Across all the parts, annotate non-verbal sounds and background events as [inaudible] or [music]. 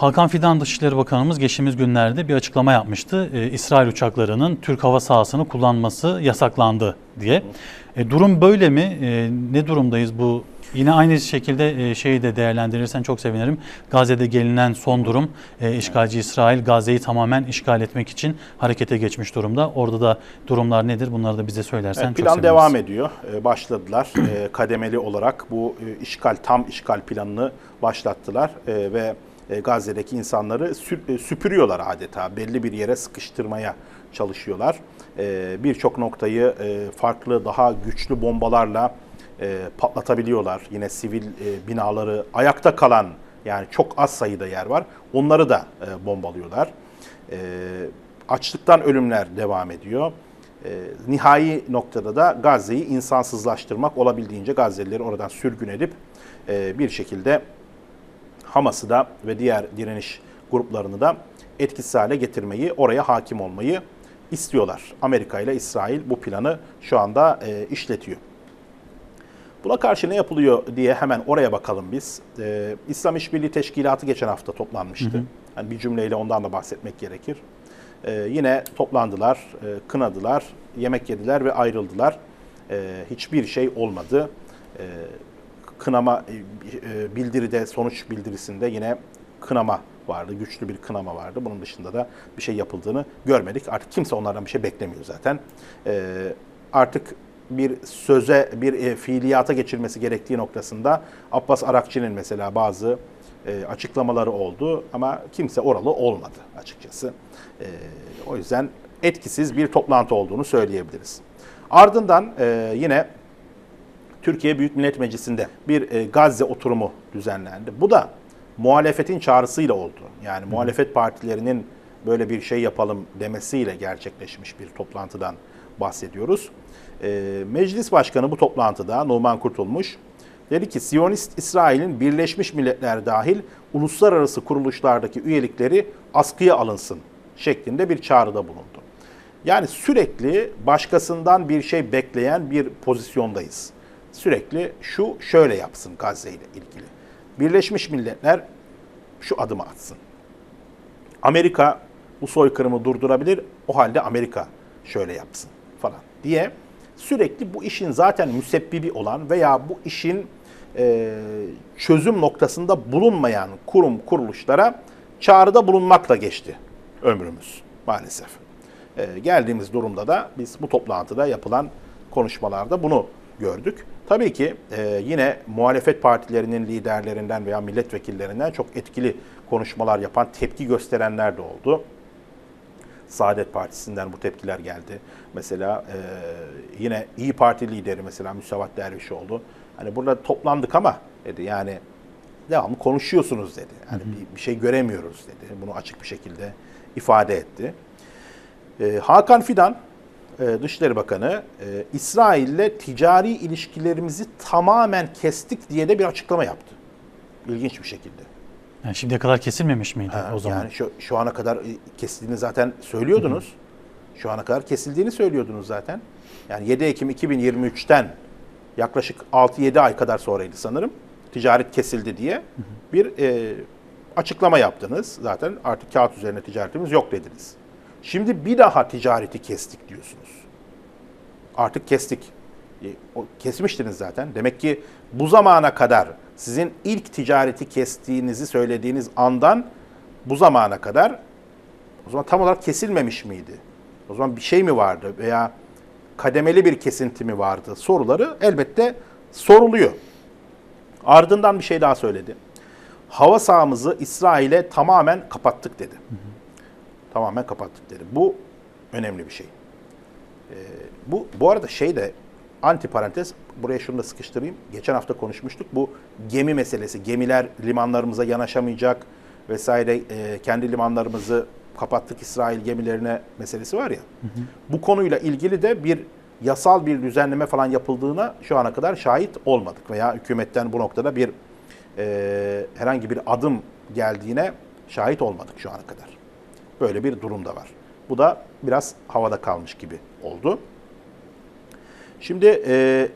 Hakan Fidan Dışişleri Bakanımız geçtiğimiz günlerde bir açıklama yapmıştı. Ee, İsrail uçaklarının Türk hava sahasını kullanması yasaklandı diye. E, durum böyle mi? E, ne durumdayız bu? Yine aynı şekilde e, şeyi de değerlendirirsen çok sevinirim. Gazze'de gelinen son durum e, işgalci İsrail Gazze'yi tamamen işgal etmek için harekete geçmiş durumda. Orada da durumlar nedir? Bunları da bize söylersen Evet, çok plan seviniriz. devam ediyor. Ee, başladılar. Ee, kademeli olarak bu e, işgal tam işgal planını başlattılar Ee, ve e, Gazze'deki insanları e, süpürüyorlar adeta. Belli bir yere sıkıştırmaya çalışıyorlar. Ee, Birçok noktayı e, farklı daha güçlü bombalarla e, patlatabiliyorlar. Yine sivil e, binaları ayakta kalan yani çok az sayıda yer var. Onları da e, bombalıyorlar. E, açlıktan ölümler devam ediyor. E, nihai noktada da Gazze'yi insansızlaştırmak olabildiğince Gazze'lileri oradan sürgün edip e, bir şekilde Hamas'ı da ve diğer direniş gruplarını da etkisiz hale getirmeyi, oraya hakim olmayı istiyorlar. Amerika ile İsrail bu planı şu anda e, işletiyor. Buna karşı ne yapılıyor diye hemen oraya bakalım biz. Ee, İslam İşbirliği Teşkilatı geçen hafta toplanmıştı. Yani bir cümleyle ondan da bahsetmek gerekir. Ee, yine toplandılar, e, kınadılar, yemek yediler ve ayrıldılar. Ee, hiçbir şey olmadı. Ee, kınama e, e, bildiride, sonuç bildirisinde yine kınama vardı, güçlü bir kınama vardı. Bunun dışında da bir şey yapıldığını görmedik. Artık kimse onlardan bir şey beklemiyor zaten. Ee, artık bir söze, bir e, fiiliyata geçilmesi gerektiği noktasında Abbas Arakçı'nın mesela bazı e, açıklamaları oldu ama kimse oralı olmadı açıkçası. E, o yüzden etkisiz bir toplantı olduğunu söyleyebiliriz. Ardından e, yine Türkiye Büyük Millet Meclisi'nde bir e, Gazze oturumu düzenlendi. Bu da muhalefetin çağrısıyla oldu. Yani muhalefet partilerinin böyle bir şey yapalım demesiyle gerçekleşmiş bir toplantıdan bahsediyoruz. E, Meclis Başkanı bu toplantıda Numan Kurtulmuş dedi ki Siyonist İsrail'in Birleşmiş Milletler dahil uluslararası kuruluşlardaki üyelikleri askıya alınsın şeklinde bir çağrıda bulundu. Yani sürekli başkasından bir şey bekleyen bir pozisyondayız. Sürekli şu şöyle yapsın Gazze ile ilgili. Birleşmiş Milletler şu adımı atsın. Amerika bu soykırımı durdurabilir. O halde Amerika şöyle yapsın falan diye sürekli bu işin zaten müsebbibi olan veya bu işin e, çözüm noktasında bulunmayan kurum kuruluşlara çağrıda bulunmakla geçti ömrümüz maalesef. E, geldiğimiz durumda da biz bu toplantıda yapılan konuşmalarda bunu gördük. Tabii ki e, yine muhalefet partilerinin liderlerinden veya milletvekillerinden çok etkili konuşmalar yapan, tepki gösterenler de oldu. Saadet Partisi'nden bu tepkiler geldi. Mesela e, yine İyi Parti lideri mesela Müsavat Dervişoğlu. Hani burada toplandık ama dedi yani devamlı konuşuyorsunuz dedi. Yani bir, bir şey göremiyoruz dedi. Bunu açık bir şekilde ifade etti. E, Hakan Fidan, Dışişleri Bakanı, e, İsrail'le ticari ilişkilerimizi tamamen kestik diye de bir açıklama yaptı. İlginç bir şekilde. Yani şimdiye kadar kesilmemiş miydi Ha, o zaman? Yani şu, şu ana kadar e, kesildiğini zaten söylüyordunuz. Şu ana kadar kesildiğini söylüyordunuz zaten. Yani 7 Ekim 2023'ten yaklaşık 6-7 ay kadar sonraydı sanırım. Ticaret kesildi diye bir e, açıklama yaptınız. Zaten artık kağıt üzerine ticaretimiz yok dediniz. Şimdi bir daha ticareti kestik diyorsunuz. Artık kestik. E, Kesmiştiniz zaten. Demek ki bu zamana kadar sizin ilk ticareti kestiğinizi söylediğiniz andan bu zamana kadar o zaman tam olarak kesilmemiş miydi? O zaman bir şey mi vardı veya kademeli bir kesinti mi vardı? Soruları elbette soruluyor. Ardından bir şey daha söyledi. Hava sahamızı İsrail'e tamamen kapattık dedi. Tamamen kapattık dedi. Bu önemli bir şey. Ee, bu bu arada şey de anti parantez buraya şunu da sıkıştırayım. Geçen hafta konuşmuştuk. Bu gemi meselesi. Gemiler limanlarımıza yanaşamayacak vesaire e, kendi limanlarımızı kapattık İsrail gemilerine meselesi var ya. Bu konuyla ilgili de bir yasal bir düzenleme falan yapıldığına şu ana kadar şahit olmadık veya hükümetten bu noktada bir e, herhangi bir adım geldiğine şahit olmadık şu ana kadar. Böyle bir durum da var. Bu da biraz havada kalmış gibi oldu. Şimdi e,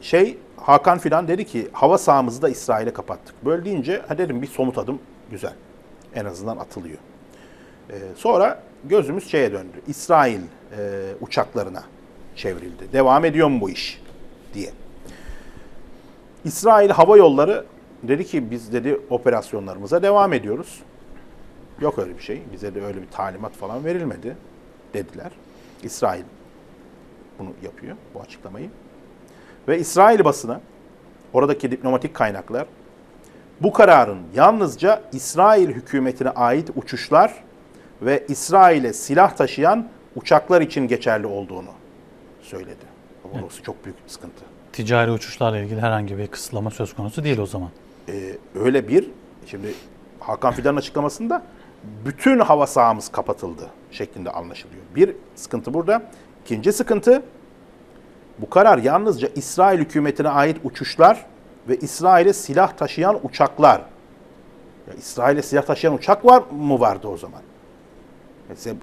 şey Hakan filan dedi ki hava sahamızı da İsrail'e kapattık. Böyle deyince ha dedim bir somut adım güzel. en azından atılıyor. Ee, sonra gözümüz şeye döndü. İsrail e, uçaklarına çevrildi. Devam ediyor mu bu iş diye. İsrail Hava Yolları dedi ki biz dedi operasyonlarımıza devam ediyoruz. Yok öyle bir şey. Bize de öyle bir talimat falan verilmedi dediler. İsrail bunu yapıyor bu açıklamayı. Ve İsrail basını oradaki diplomatik kaynaklar bu kararın yalnızca İsrail hükümetine ait uçuşlar ve İsrail'e silah taşıyan uçaklar için geçerli olduğunu söyledi. Orası çok büyük bir sıkıntı. Ticari uçuşlarla ilgili herhangi bir kısıtlama söz konusu değil o zaman. Ee, öyle bir, şimdi Hakan Fidan'ın açıklamasında bütün hava sahamız kapatıldı şeklinde anlaşılıyor. Bir sıkıntı burada. İkinci sıkıntı, bu karar yalnızca İsrail hükümetine ait uçuşlar ve İsrail'e silah taşıyan uçaklar. Ya İsrail'e silah taşıyan uçak var mı vardı o zaman? Mesela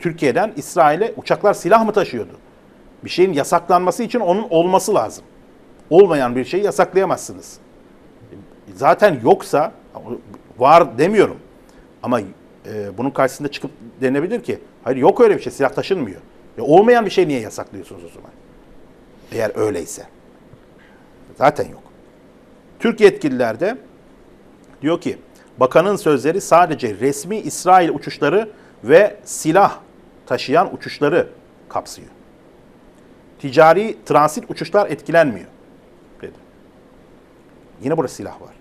Türkiye'den İsrail'e uçaklar silah mı taşıyordu? Bir şeyin yasaklanması için onun olması lazım. Olmayan bir şeyi yasaklayamazsınız. Zaten yoksa var demiyorum. Ama e, bunun karşısında çıkıp denebilir ki hayır yok öyle bir şey silah taşınmıyor. Ya olmayan bir şey niye yasaklıyorsunuz o zaman? Eğer öyleyse. Zaten yok. Türk yetkililer de diyor ki bakanın sözleri sadece resmi İsrail uçuşları ve silah taşıyan uçuşları kapsıyor. Ticari transit uçuşlar etkilenmiyor dedi. Yine burada silah var.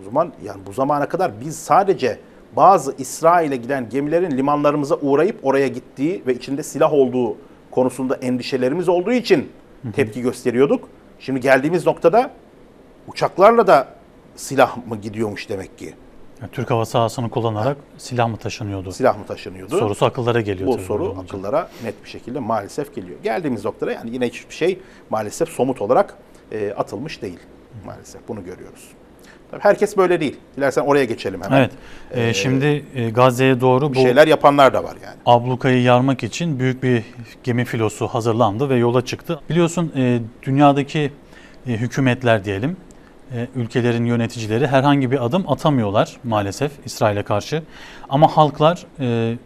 O zaman yani bu zamana kadar biz sadece bazı İsrail'e giden gemilerin limanlarımıza uğrayıp oraya gittiği ve içinde silah olduğu konusunda endişelerimiz olduğu için tepki gösteriyorduk. Şimdi geldiğimiz noktada uçaklarla da silah mı gidiyormuş demek ki? Yani Türk hava sahasını kullanarak silah mı taşınıyordu? Silah mı taşınıyordu? Sorusu akıllara geliyor. Bu soru akıllara net bir şekilde maalesef geliyor. Geldiğimiz noktada yani yine hiçbir şey maalesef somut olarak e, atılmış değil. Maalesef bunu görüyoruz. Tabii herkes böyle değil. Dilersen oraya geçelim hemen. Evet. Ee, şimdi e, Gazze'ye doğru bu şeyler yapanlar da var yani. ablukayı yarmak için büyük bir gemi filosu hazırlandı ve yola çıktı. Biliyorsun e, dünyadaki e, hükümetler diyelim, e, ülkelerin yöneticileri herhangi bir adım atamıyorlar maalesef İsrail'e karşı. Ama halklar e,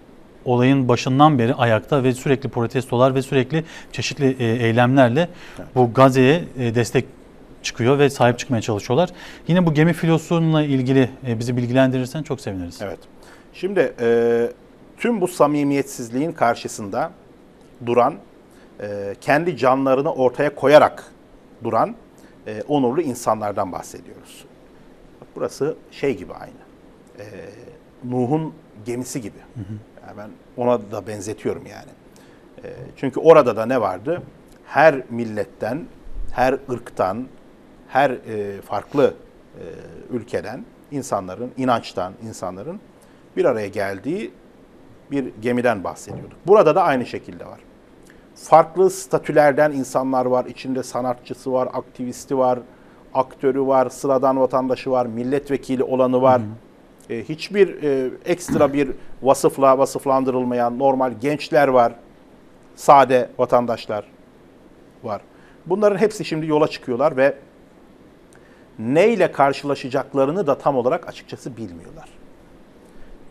olayın başından beri ayakta ve sürekli protestolar ve sürekli çeşitli e, eylemlerle bu Gazze'ye e, destek çıkıyor ve sahip çıkmaya çalışıyorlar. Yine bu gemi filosunla ilgili e, bizi bilgilendirirsen çok seviniriz. Evet. Şimdi e, tüm bu samimiyetsizliğin karşısında duran, e, kendi canlarını ortaya koyarak duran e, onurlu insanlardan bahsediyoruz. Burası şey gibi aynı. E, Nuh'un gemisi gibi. Yani ben ona da benzetiyorum yani. E, çünkü orada da ne vardı? Her milletten, her ırktan, her e, farklı e, ülkeden insanların, inançtan insanların bir araya geldiği bir gemiden bahsediyorduk. Burada da aynı şekilde var. Farklı statülerden insanlar var. İçinde sanatçısı var, aktivisti var, aktörü var, sıradan vatandaşı var, milletvekili olanı var. E, hiçbir e, ekstra bir vasıfla vasıflandırılmayan normal gençler var. Sade vatandaşlar var. Bunların hepsi şimdi yola çıkıyorlar ve neyle karşılaşacaklarını da tam olarak açıkçası bilmiyorlar.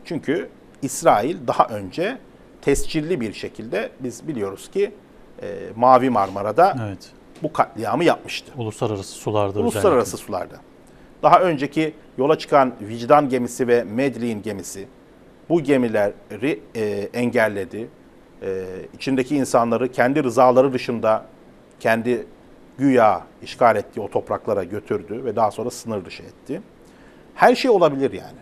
Çünkü İsrail daha önce tescilli bir şekilde biz biliyoruz ki e, Mavi Marmara'da Evet. bu katliamı yapmıştı. Uluslararası sularda Uluslararası sularda. Daha önceki yola çıkan Vicdan gemisi ve Medlin gemisi bu gemileri e, engelledi. E, içindeki insanları kendi rızaları dışında kendi güya işgal ettiği o topraklara götürdü ve daha sonra sınır dışı etti. Her şey olabilir yani.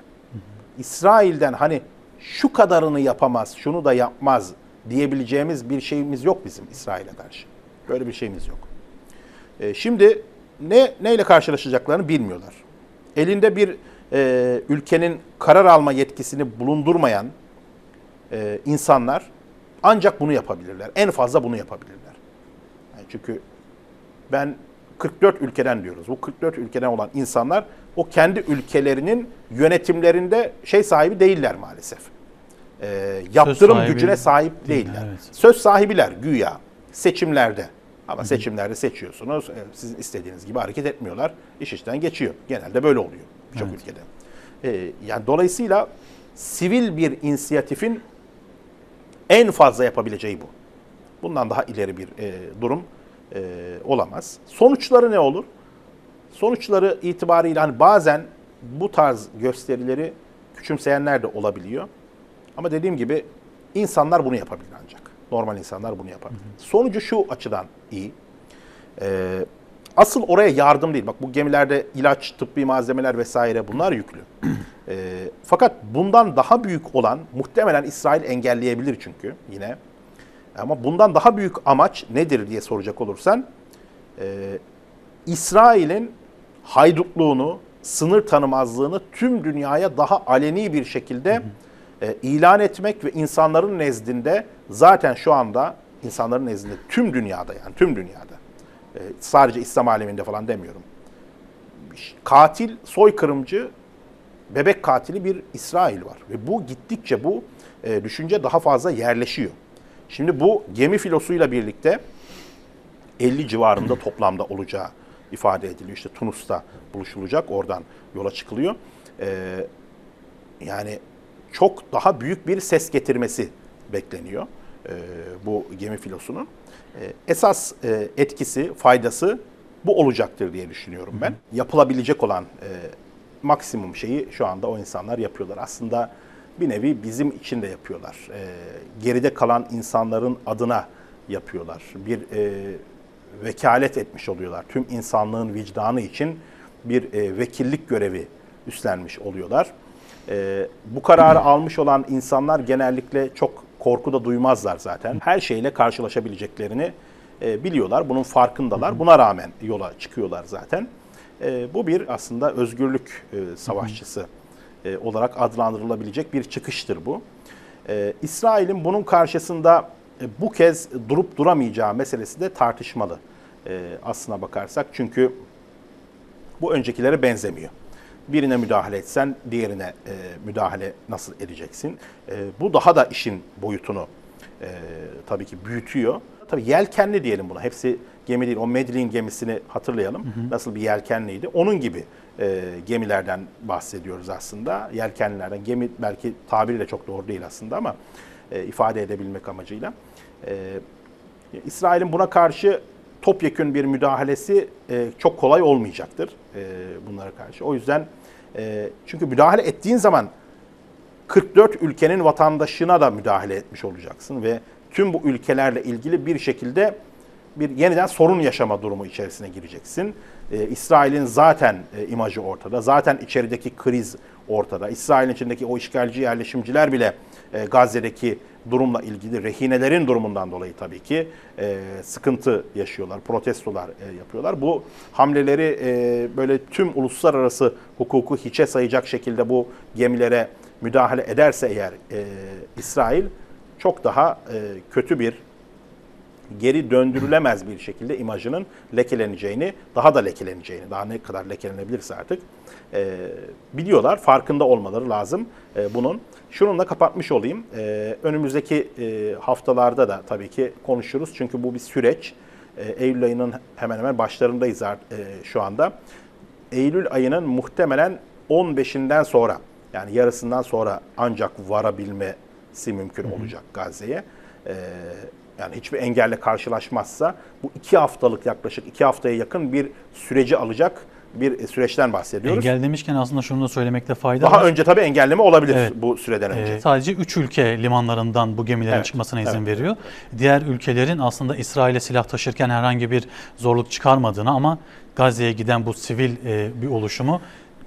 İsrail'den hani şu kadarını yapamaz, şunu da yapmaz diyebileceğimiz bir şeyimiz yok bizim İsrail'e karşı. Böyle bir şeyimiz yok. E, şimdi ne neyle karşılaşacaklarını bilmiyorlar. Elinde bir e, ülkenin karar alma yetkisini bulundurmayan e, insanlar ancak bunu yapabilirler. En fazla bunu yapabilirler. Yani çünkü ben 44 ülkeden diyoruz. Bu 44 ülkeden olan insanlar o kendi ülkelerinin yönetimlerinde şey sahibi değiller maalesef. E, yaptırım sahibi gücüne sahip değil, değiller. evet. Söz sahibiler güya seçimlerde. Ama seçimlerde seçiyorsunuz. e, Sizin istediğiniz gibi hareket etmiyorlar. İş işten geçiyor. Genelde böyle oluyor birçok Evet. ülkede. E, yani dolayısıyla sivil bir inisiyatifin en fazla yapabileceği bu. Bundan daha ileri bir e, durum e, olamaz. Sonuçları ne olur? Sonuçları itibariyle hani bazen bu tarz gösterileri küçümseyenler de olabiliyor. Ama dediğim gibi insanlar bunu yapabilir ancak. Normal insanlar bunu yapabilir. Sonucu şu açıdan iyi. Ee, asıl oraya yardım değil. Bak bu gemilerde ilaç, tıbbi malzemeler vesaire bunlar yüklü. Ee, [clears throat] fakat bundan daha büyük olan muhtemelen İsrail engelleyebilir çünkü yine. Ama bundan daha büyük amaç nedir diye soracak olursan e, İsrail'in haydutluğunu, sınır tanımazlığını tüm dünyaya daha aleni bir şekilde e, ilan etmek ve insanların nezdinde zaten şu anda insanların nezdinde tüm dünyada yani tüm dünyada e, sadece İslam aleminde falan demiyorum. Katil, soykırımcı, bebek katili bir İsrail var ve bu gittikçe bu e, düşünce daha fazla yerleşiyor. Şimdi bu gemi filosuyla birlikte 50 civarında toplamda olacağı ifade ediliyor. İşte Tunus'ta buluşulacak, oradan yola çıkılıyor. Ee, yani çok daha büyük bir ses getirmesi bekleniyor e, bu gemi filosunun. E, esas e, etkisi, faydası bu olacaktır diye düşünüyorum ben. Yapılabilecek olan e, maksimum şeyi şu anda o insanlar yapıyorlar. Aslında bir nevi bizim için de yapıyorlar. E, geride kalan insanların adına yapıyorlar. Bir e, vekalet etmiş oluyorlar. Tüm insanlığın vicdanı için bir e, vekillik görevi üstlenmiş oluyorlar. E, bu kararı [clears throat] almış olan insanlar genellikle çok korku da duymazlar zaten. Her şeyle karşılaşabileceklerini e, biliyorlar. Bunun farkındalar. Buna rağmen yola çıkıyorlar zaten. E, bu bir aslında özgürlük e, savaşçısı e, olarak adlandırılabilecek bir çıkıştır bu. E, İsrail'in bunun karşısında e, bu kez durup duramayacağı meselesi de tartışmalı e, aslına bakarsak. Çünkü bu öncekilere benzemiyor. Birine müdahale etsen diğerine e, müdahale nasıl edeceksin? E, bu daha da işin boyutunu e, tabii ki büyütüyor. Tabii yelkenli diyelim buna. Hepsi gemi değil. O Medellin gemisini hatırlayalım. Nasıl bir yelkenliydi. Onun gibi e, gemilerden bahsediyoruz aslında. Yelkenlilerden. Gemi belki tabiriyle çok doğru değil aslında ama e, ifade edebilmek amacıyla. E, İsrail'in buna karşı topyekün bir müdahalesi e, çok kolay olmayacaktır e, bunlara karşı. O yüzden e, çünkü müdahale ettiğin zaman 44 ülkenin vatandaşına da müdahale etmiş olacaksın ve tüm bu ülkelerle ilgili bir şekilde bir yeniden sorun yaşama durumu içerisine gireceksin. Ee, İsrail'in zaten e, imajı ortada. Zaten içerideki kriz ortada. İsrail'in içindeki o işgalci yerleşimciler bile e, Gazze'deki durumla ilgili rehinelerin durumundan dolayı tabii ki e, sıkıntı yaşıyorlar, protestolar e, yapıyorlar. Bu hamleleri e, böyle tüm uluslararası hukuku hiçe sayacak şekilde bu gemilere müdahale ederse eğer e, İsrail çok daha e, kötü bir geri döndürülemez bir şekilde imajının lekeleneceğini, daha da lekeleneceğini, daha ne kadar lekelenebilirse artık e, biliyorlar. Farkında olmaları lazım e, bunun. Şununla kapatmış olayım. E, önümüzdeki e, haftalarda da tabii ki konuşuruz. Çünkü bu bir süreç. E, Eylül ayının hemen hemen başlarındayız e, şu anda. Eylül ayının muhtemelen 15'inden sonra yani yarısından sonra ancak varabilmesi mümkün olacak Gazze'ye. Ee, yani hiçbir engelle karşılaşmazsa bu iki haftalık yaklaşık iki haftaya yakın bir süreci alacak bir süreçten bahsediyoruz. Engel demişken aslında şunu da söylemekte fayda Daha var. önce tabii engelleme olabilir Evet. bu süreden önce. Ee, sadece 3 ülke limanlarından bu gemilerin Evet, çıkmasına izin evet. veriyor. Diğer ülkelerin aslında İsrail'e silah taşırken herhangi bir zorluk çıkarmadığını ama Gazze'ye giden bu sivil e, bir oluşumu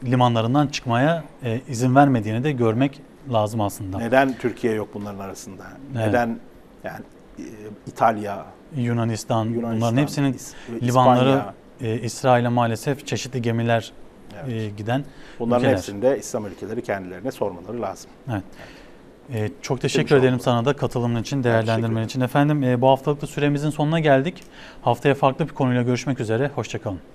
limanlarından çıkmaya e, izin vermediğini de görmek lazım aslında. Neden Türkiye yok bunların arasında? Evet. Neden yani e, İtalya, Yunanistan, Yunanistan, bunların hepsinin İs- limanları e, İsrail'e maalesef çeşitli gemiler Evet. e, giden bunların ülkeler. hepsinde İslam ülkeleri kendilerine sormaları lazım. Evet. Ee, çok teşekkür Demiş ederim sana da katılımın için, değerlendirmen için. Efendim e, bu haftalık da süremizin sonuna geldik. Haftaya farklı bir konuyla görüşmek üzere. Hoşçakalın.